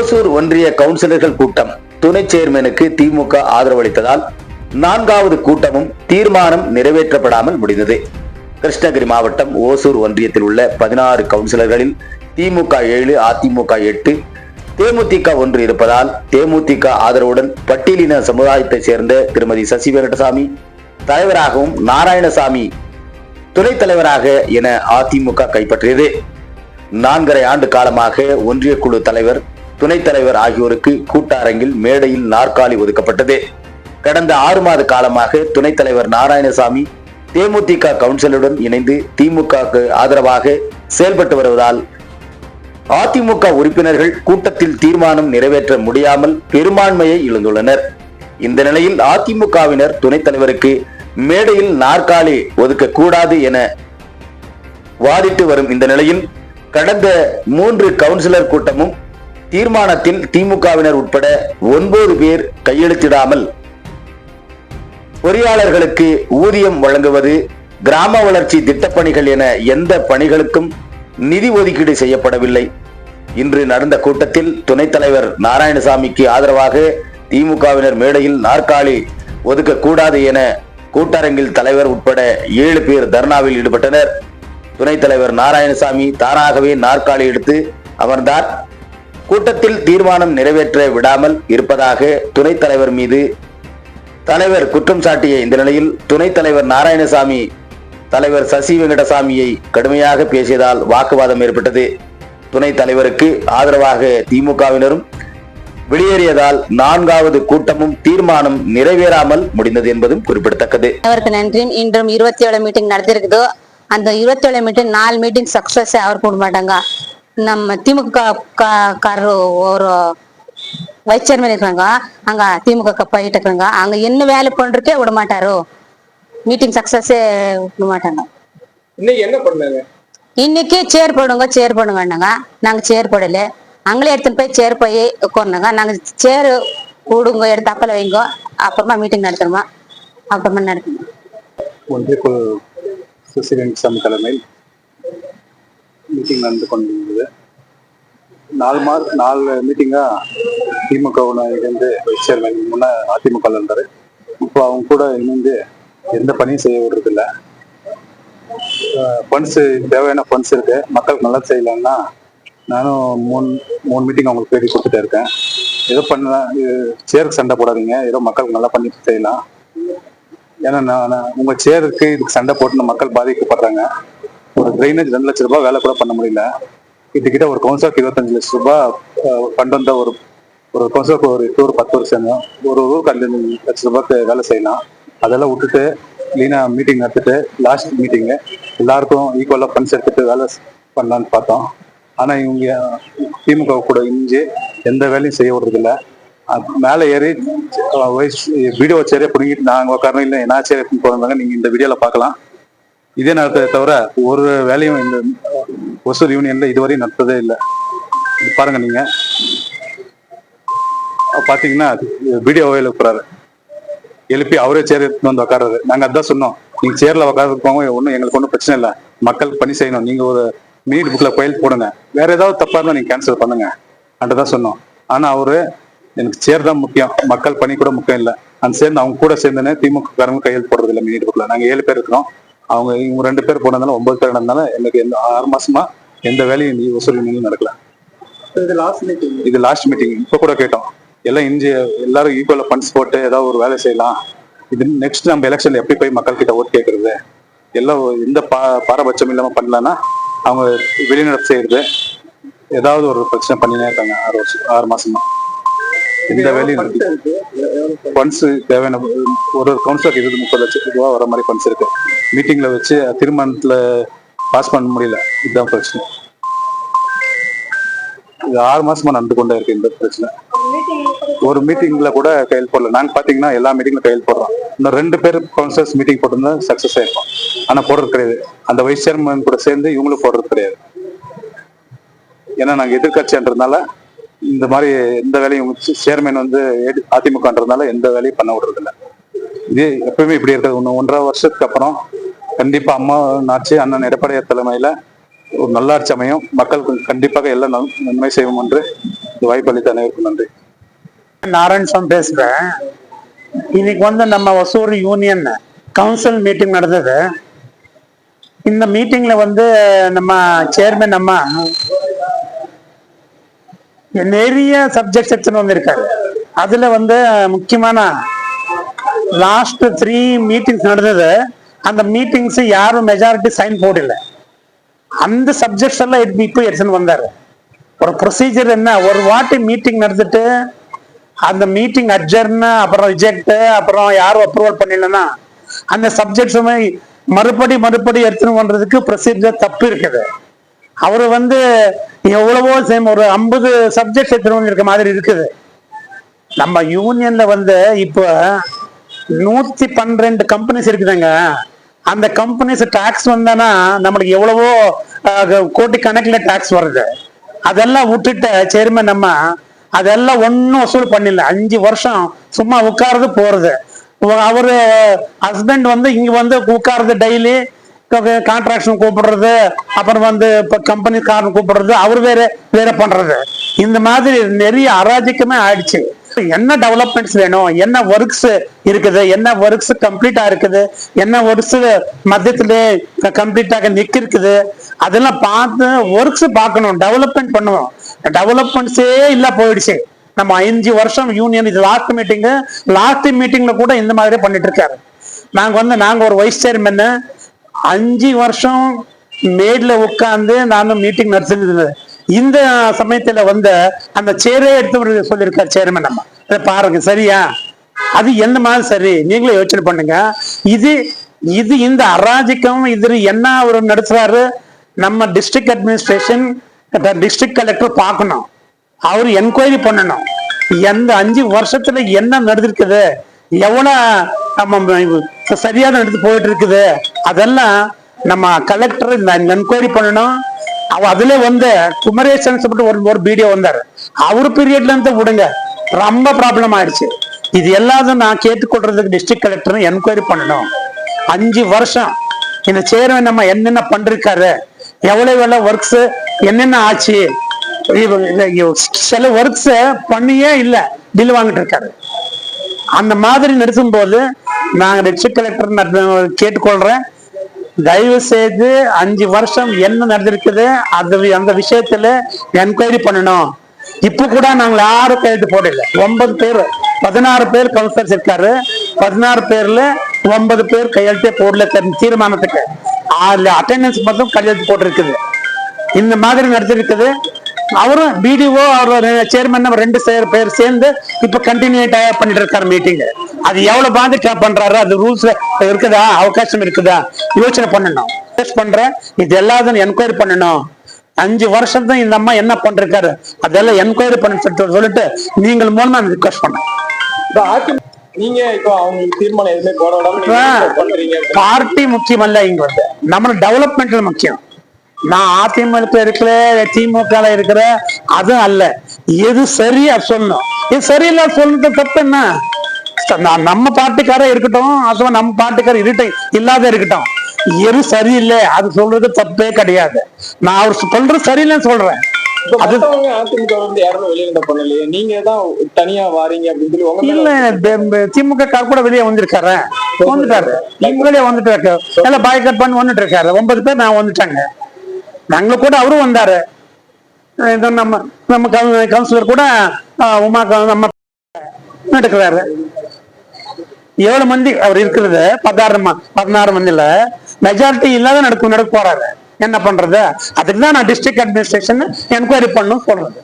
ஓசூர் ஒன்றிய கவுன்சிலர்கள் கூட்டம் துணை சேர்மனுக்கு திமுக ஆதரவளித்ததால் நான்காவது கூட்டமும் தீர்மானம் நிறைவேற்றப்படாமல் முடிந்தது. கிருஷ்ணகிரி மாவட்டம் ஓசூர் ஒன்றியத்தில் உள்ள பதினாறு கவுன்சிலர்களில் திமுக ஏழு அதிமுக எட்டு தேமுதிக ஒன்று இருப்பதால் தேமுதிக ஆதரவுடன் பட்டியலின சமுதாயத்தைச் சேர்ந்த திருமதி சசி வெங்கடசாமி தலைவராகவும் நாராயணசாமி துணைத் தலைவராக என அதிமுக கைப்பற்றியது. நான்கரை ஆண்டு காலமாக ஒன்றிய குழு தலைவர் துணைத் தலைவர் ஆகியோருக்கு கூட்டரங்கில் மேடையில் நாற்காலி ஒதுக்கப்பட்டது. கடந்த ஆறு மாத காலமாக துணைத் தலைவர் நாராயணசாமி தேமுதிக கவுன்சிலுடன் இணைந்து திமுகவுக்கு ஆதரவாக செயல்பட்டு வருவதால் அதிமுக உறுப்பினர்கள் கூட்டத்தில் தீர்மானம் நிறைவேற்ற முடியாமல் பெரும்பான்மையை இழந்துள்ளனர். இந்த நிலையில் அதிமுகவினர் துணைத் தலைவருக்கு மேடையில் நாற்காலி ஒதுக்க கூடாது என வாதிட்டு வரும் இந்த நிலையில் கடந்த மூன்று கவுன்சிலர் கூட்டமும் தீர்மானத்தில் திமுகவினர் உட்பட ஒன்பது பேர் கையெழுத்திடாமல் பொறியாளர்களுக்கு ஊதியம் வழங்குவது கிராம வளர்ச்சி திட்டப்பணிகள் என எந்த பணிகளுக்கும் நிதி ஒதுக்கீடு செய்யப்படவில்லை. இன்று நடந்த கூட்டத்தில் துணைத் தலைவர் நாராயணசாமிக்கு ஆதரவாக திமுகவினர் மேடையில் நாற்காலி ஒதுக்கக்கூடாது என கூட்டரங்கில் தலைவர் உட்பட ஏழு பேர் தர்ணாவில் ஈடுபட்டனர். துணைத் தலைவர் நாராயணசாமி தானாகவே நாற்காலி எடுத்து அமர்ந்தார். கூட்டத்தில் தீர்மானம் நிறைவேற்ற விடாமல் இருப்பதாக துணைத் தலைவர் மீது தலைவர் குற்றம் சாட்டிய இந்த நிலையில் துணைத் தலைவர் நாராயணசாமி தலைவர் சசி வெங்கடசாமியை கடுமையாக பேசியதால் வாக்குவாதம் ஏற்பட்டது. துணைத் தலைவருக்கு ஆதரவாக திமுகவினரும் வெளியேறியதால் நான்காவது கூட்டமும் தீர்மானம் நிறைவேறாமல் முடிந்தது என்பதும் குறிப்பிடத்தக்கது. அவருக்கு நன்றி. இன்றும் இருபத்தி ஏழு மீட்டிங் நடத்திருக்குதோ அந்த இருபத்தி ஏழு மீட்டிங் நாலு மீட்டிங் சக்சஸ் அவர் போட மாட்டாங்க. நம்ம திமுக காரரு ஒரு வைஸ் சேர்மன் இருக்காங்க. அங்க திமுக போயிட்டு இருக்காங்க. அங்க என்ன வேலை பண்றதுக்கே விட மாட்டாரோ. மீட்டிங் சக்சஸே விட மாட்டாங்க. இன்னைக்கு என்ன பண்ணாங்க? இன்னைக்கு சேர் போடுங்க சேர் போடுங்கன்னாங்க நாங்க சேர் போடல. அங்களே எடுத்துன்னு போய் சேர் போய் உட்கார்ந்தாங்க நாங்க சேர் கூடுங்க எடுத்து அப்பல வைங்க. அப்புறமா மீட்டிங் நடத்தணுமா? அப்புறமா நடத்தணும். ஒன்றிய குழு சுசி வெங்கசாமி தலைமையில் மீட்டிங் நடந்து கொண்டிருந்தது. நாலு மாத நாலு மீட்டிங்காக திமுக இணைந்து வைஸ் சேர்மன் முன்ன அதிமுக இருந்தார். இப்போ அவங்க கூட இணைந்து எந்த பணியும் செய்ய விடுறதில்ல. ஃபண்ட்ஸு தேவையான ஃபண்ட்ஸ் இருக்கு. மக்களுக்கு நல்லா செய்யலாம்னா நானும் மூணு மூணு மீட்டிங் அவங்களுக்கு பேட்டி கொடுத்துட்டே இருக்கேன். ஏதோ பண்ணலாம் சேருக்கு சண்டை போடாதீங்க. ஏதோ மக்களுக்கு நல்லா பண்ணி செய்யலாம். ஏன்னா நான் நான் உங்க சேருக்கு இதுக்கு சண்டை போட்டு மக்கள் பாதிக்கப்படுறாங்க. ஒரு ட்ரைனேஜ் ரெண்டு லட்ச ரூபாய் வேலை கூட பண்ண முடியல. கிட்ட ஒரு கவுன்சிலருக்கு இருபத்தஞ்சு லட்ச ரூபாய் ஃபண்ட் வந்த ஒரு ஒரு கவுன்சிலருக்கு ஒரு எட்டு ஒரு பத்து வருஷம் ஒரு ஊருக்கு ரெண்டு லட்ச ரூபாய்க்கு வேலை செய்யலாம். அதெல்லாம் விட்டுட்டு லீனா மீட்டிங் நடத்திட்டு லாஸ்ட் மீட்டிங்கு எல்லாருக்கும் ஈக்குவலாக ஃபண்ட்ஸ் எடுத்துட்டு வேலை பண்ணலான்னு பார்த்தோம். ஆனால் இவங்க திமுக கூட இஞ்சி எந்த வேலையும் செய்ய விடுறதில்ல மேலே ஏறி வீடியோ சேரே பிடிங்கிட்டு நாங்கள் உட்காரணும் இல்லை என்ன சேர் போகிறாங்க நீங்கள் இந்த வீடியோவில் பார்க்கலாம். இதே நேரத்தை தவிர ஒரு வேலையும் இந்த ஒசூர் யூனியன்ல இதுவரையும் நடத்ததே இல்லை. இது பாருங்க நீங்க. பாத்தீங்கன்னா வீடியோ எழுப்புறாரு எழுப்பி அவரே சேர் எடுத்துட்டு வந்து உட்கார்றாரு நாங்க அதான் சொன்னோம். நீங்க சேர்ல உட்காந்துருப்பாங்க ஒன்றும் எங்களுக்கு ஒன்றும் பிரச்சனை இல்லை. மக்களுக்கு பணி செய்யணும். நீங்க ஒரு மினிட் புக்ல கோயில் போடுங்க. வேற ஏதாவது தப்பா இருந்தா நீங்க கேன்சல் பண்ணுங்க. தான் சொன்னோம். ஆனா அவரு எனக்கு சேர் தான் முக்கியம். மக்கள் பணி கூட முக்கியம் இல்லை. அந்த சேர்ந்து அவங்க கூட சேர்ந்தனே திமுக காரங்க கையெழுத்து போடுறது இல்லை மினிட் புக்ல நாங்க ஏழு பேர் இருக்கிறோம். அவங்க இவங்க ரெண்டு பேர் போனதுனால ஒன்பது பேர் நடந்தாலும் எனக்கு எந்த ஆறு மாசமா எந்த வேலையும் நீ வசூல் நடக்கல. இது லாஸ்ட் மீட்டிங் இது லாஸ்ட் மீட்டிங் இப்போ கூட கேட்டோம். எல்லாம் இஞ்சி எல்லாரும் ஈக்குவலா ஃபண்ட்ஸ் போட்டு ஏதாவது ஒரு வேலை செய்யலாம். இது நெக்ஸ்ட் நம்ம எலெக்ஷன்ல எப்படி போய் மக்கள் கிட்ட ஓட்டு கேட்கறது எல்லாம் எந்த பா பாரபட்சம் இல்லாம பண்ணலாம்னா அவங்க வெளிநடப்பு செய்யறது. ஏதாவது ஒரு பிரச்சனை பண்ணினே இருக்காங்க ஆறு வருஷம் ஆறு மாசமா. எந்த வேலையும் நடக்குது ஃபண்ட்ஸ் தேவையான ஒரு ஒரு கவுன்சிலருக்கு இருபது முப்பது லட்சம் ரூபா வர மாதிரி ஃபண்ட்ஸ் இருக்கு. மீட்டிங்ல வச்சு தீர்மானத்துல பாஸ் பண்ண முடியல. இதுதான் பிரச்சனை. இது ஆறு மாசமா நடந்து கொண்டே இருக்கு இந்த பிரச்சனை. ஒரு மீட்டிங்ல கூட கையில் போடல. நாங்க பாத்தீங்கன்னா எல்லா மீட்டிங்ல கையில் போடுறோம். இந்த ரெண்டு பேர் கவுன்சிலர்ஸ் மீட்டிங் போட்டிருந்தா சக்சஸ் ஆயிருக்கும் ஆனா போடுறது கிடையாது. அந்த வைஸ் சேர்மன் கூட சேர்ந்து இவங்களும் போடுறது கிடையாது. ஏன்னா நாங்க எதிர்கட்சின்றதுனால இந்த மாதிரி எந்த வேலையும் சேர்மேன் வந்து அதிமுகன்றதுனால எந்த வேலையும் பண்ண விடுறது இது எப்பவுமே இப்படி இருக்கிறது ஒன்று ஒன்றரை வருஷத்துக்கு அப்புறம் கண்டிப்பா அம்மா நாச்சு அண்ணன் எடப்பாடியார் தலைமையில ஒரு நல்லாட்சி அமையும். மக்களுக்கு கண்டிப்பாக எல்லாம் நன்- நன்மை செய்வோம் என்று இந்த வாய்ப்பு அளித்த அனைவருக்கும் நன்றி. நாராயணசாமி பேசுறேன். இன்னைக்கு வந்து நம்ம ஒசூர் யூனியன் கவுன்சில் மீட்டிங் நடந்தது. இந்த மீட்டிங்ல வந்து நம்ம சேர்மன் அம்மா நிறைய சப்ஜெக்ட்ஸ் எடுத்துன்னு வந்திருக்காரு. அதுல வந்து முக்கியமான லாஸ்ட் த்ரீ மீட்டிங்ஸ் நடந்தது. அந்த மீட்டிங்ஸ் யாரும் மெஜாரிட்டி சைன் போடல. அந்த சப்ஜெக்ட்ஸ் எல்லாம் இப்போ எடுத்துன்னு வந்தாரு. ஒரு ப்ரொசீஜர் என்ன? ஒரு வாட்டி மீட்டிங் நடந்துட்டு அந்த மீட்டிங் அட்ஜர்ன் அப்புறம் ரிஜெக்ட் அப்புறம் யாரும் அப்ரூவல் பண்ணலன்னா அந்த சப்ஜெக்ட்ஸுமே மறுபடி மறுபடி எடுத்துன்னு பண்றதுக்கு ப்ரொசீஜர் தப்பு இருக்குது. அவர் வந்து எவ்வளவோ சேம் ஒரு ஐம்பது சப்ஜெக்ட் எடுத்துட்டு வந்திருக்க மாதிரி இருக்குது. நம்ம யூனியன்ல வந்து இப்போ நூத்தி பன்னிரெண்டு கம்பெனிஸ் இருக்குதுங்க. அந்த கம்பெனிஸ் டாக்ஸ் வந்தனா நம்மளுக்கு எவ்வளவோ அஹ், கோடி கணக்கில் டாக்ஸ் வருது. அதெல்லாம் விட்டுட்டு சேர்மன் நம்ம அதெல்லாம் ஒன்றும் வசூல் பண்ணல. அஞ்சு வருஷம் சும்மா உட்காருது போறது. அவரு ஹஸ்பண்ட் வந்து இங்க வந்து உட்கார்றது டெய்லி கான்ட்ராக்ஷன் கூப்பிடுறது அப்புறம் வந்து இப்போ கம்பெனி காரன் கூப்பிடுறது அவர் வேற வேற பண்றது. இந்த மாதிரி நிறைய அராஜகமே ஆயிடுச்சு. என்ன டெவலப்மெண்ட்ஸ் வேணும்? என்ன ஒர்க்ஸ் இருக்குது? என்ன ஒர்க்ஸ் கம்ப்ளீட்டா இருக்குது? என்ன ஒர்க்ஸ் மத்தியத்துல கம்ப்ளீட்டாக நிக்க இருக்குது அதெல்லாம் பார்த்து ஒர்க்ஸ் பார்க்கணும் டெவலப்மெண்ட் பண்ணுவோம். டெவலப்மெண்ட்ஸே இல்ல போயிடுச்சு. நம்ம அஞ்சு வருஷம் யூனியன் இது லாஸ்ட் மீட்டிங்கு லாஸ்ட் மீட்டிங்ல கூட இந்த மாதிரி பண்ணிட்டு இருக்காரு. நாங்க வந்து நாங்க ஒரு வைஸ் சேர்மன்னு அஞ்சு வருஷம் மேட்ல உட்காந்து நானும் மீட்டிங் நடத்திருந்தேன் இந்த சமயத்துல வந்து அந்த சேரே எடுத்து சொல்லியிருக்கார் சேர்மன் நம்ம அதை பாருங்க சரியா? அது எந்த மாதிரி சரி? நீங்களே யோசனை பண்ணுங்க. இது இது இந்த அராஜகம் இது என்ன அவர் நடத்துறாரு? நம்ம டிஸ்ட்ரிக்ட் அட்மினிஸ்ட்ரேஷன் டிஸ்ட்ரிக்ட் கலெக்டர் பார்க்கணும். அவர் என்கொயரி பண்ணணும். எந்த அஞ்சு வருஷத்துல என்ன நடந்திருக்குது? எவ்வளோ நம்ம சரியான நடந்து போயிட்டு இருக்குது? அதெல்லாம் நம்ம கலெக்டர் என்கொயரி பண்ணணும். அவ அதுல வந்து குமரேசன் சொல்லிட்டு ஒரு ஒரு வீடியோ வந்தாரு. அவர் பீரியட்ல இருந்து விடுங்க. ரொம்ப ப்ராப்ளம் ஆயிடுச்சு. இது எல்லாத்தையும் நான் கேட்டுக்கொள்றதுக்கு டிஸ்ட்ரிக்ட் கலெக்டர் என்கொயரி பண்ணணும். அஞ்சு வருஷம். இந்த சேர்மன் நம்ம என்னென்ன பண்ணிருக்காரு? எவ்வளவு எவ்வளவு ஒர்க்ஸ் என்னென்ன ஆச்சு? சில ஒர்க்ஸ் பண்ணியே இல்லை. பில் வாங்கிட்டு இருக்காரு. அந்த மாதிரி நிறுத்தும் போது நான் டிஸ்ட்ரிக்ட் கலெக்டர் கேட்டுக்கொள்றேன். தயவு செய்து அஞ்சு வருஷம் என்ன நடந்திருக்குது அது அந்த விஷயத்துல என்கொயரி பண்ணணும். இப்ப கூட நாங்க யாரும் கையெழுத்து போடல ஒன்பது பேர் பதினாறு பேர் கவுன்சிலர்ஸ் இருக்காரு. பதினாறு பேர்ல ஒன்பது பேர் கையெழுத்தே போடல தீர்மானத்துக்கு. அதுல அட்டெண்டன்ஸ் மட்டும் கையெழுத்து போட்டிருக்குது. இந்த மாதிரி நடத்திருக்குது அவரும் பிடிஓ அவர் சேர்மன் ரெண்டு சேர் பேர் சேர்ந்து இப்ப கண்டினியூ பண்ணிட்டு இருக்காரு மீட்டிங் அது எவ்வளவு பாதிக்க பண்றாரு அது ரூல்ஸ் இருக்குதா? அவகாசம் இருக்குதா? யோசனை பண்ணணும். பண்றேன். இது எல்லாத்தையும் என்கொயரி பண்ணணும். அஞ்சு வருஷம் தான் இந்த அம்மா என்ன பண்றாரு அதெல்லாம் என்கொயரி பண்ண சொல்லிட்டு நீங்கள் மூலமா ரிக்வஸ்ட் பண்ணேன். நீங்க இப்போ அவங்களுக்கு தீர்மானம் எதுவுமே போட விடாம நீங்க என்ன பண்றீங்க. பார்ட்டி முக்கியம் அல்ல இங்க வந்து. நம்ம டெவலப்மெண்ட் முக்கியம். நான் அதிமுக இருக்கிற திமுக இருக்கிற அதுவும் அல்ல. எது சரியா சொல்லணும்? இது சரியில்லை சொல்றது தப்பு என்ன? நம்ம பார்ட்டிக்கார இருக்கட்டும் அதுவும் நம்ம பார்ட்டிக்கார இருட்ட இல்லாத இருக்கட்டும். எது சரியில்லை அது சொல்றது தப்பே கிடையாது. நான் அவர் சொல்றது சரியில்லைன்னு சொல்றேன். திமுக கார் கூட வெளியே வந்திருக்காரு. வந்துட்டாரு. வெளியே வந்துட்டு இருக்காரு எல்லாம் பாய் கட் பண்ணி வந்துட்டு இருக்காரு. ஒன்பது பேர் நான் வந்துட்டாங்க. நாங்கள கூட அவரும் வந்தாரு. நம்ம நம்ம கவுன்சிலர் கூட உமா நம்ம நடக்கிறாரு. ஏழு மந்தி அவர் இருக்கிறத பதினாறு பதினாறு மந்தில மெஜாரிட்டி இல்லாத நடக்கும் நடக்க போறாரு. என்ன பண்றது? அதுக்கு தான் நான் டிஸ்ட்ரிக்ட் அட்மினிஸ்ட்ரேஷன் என்கொயரி பண்ணும் சொல்றது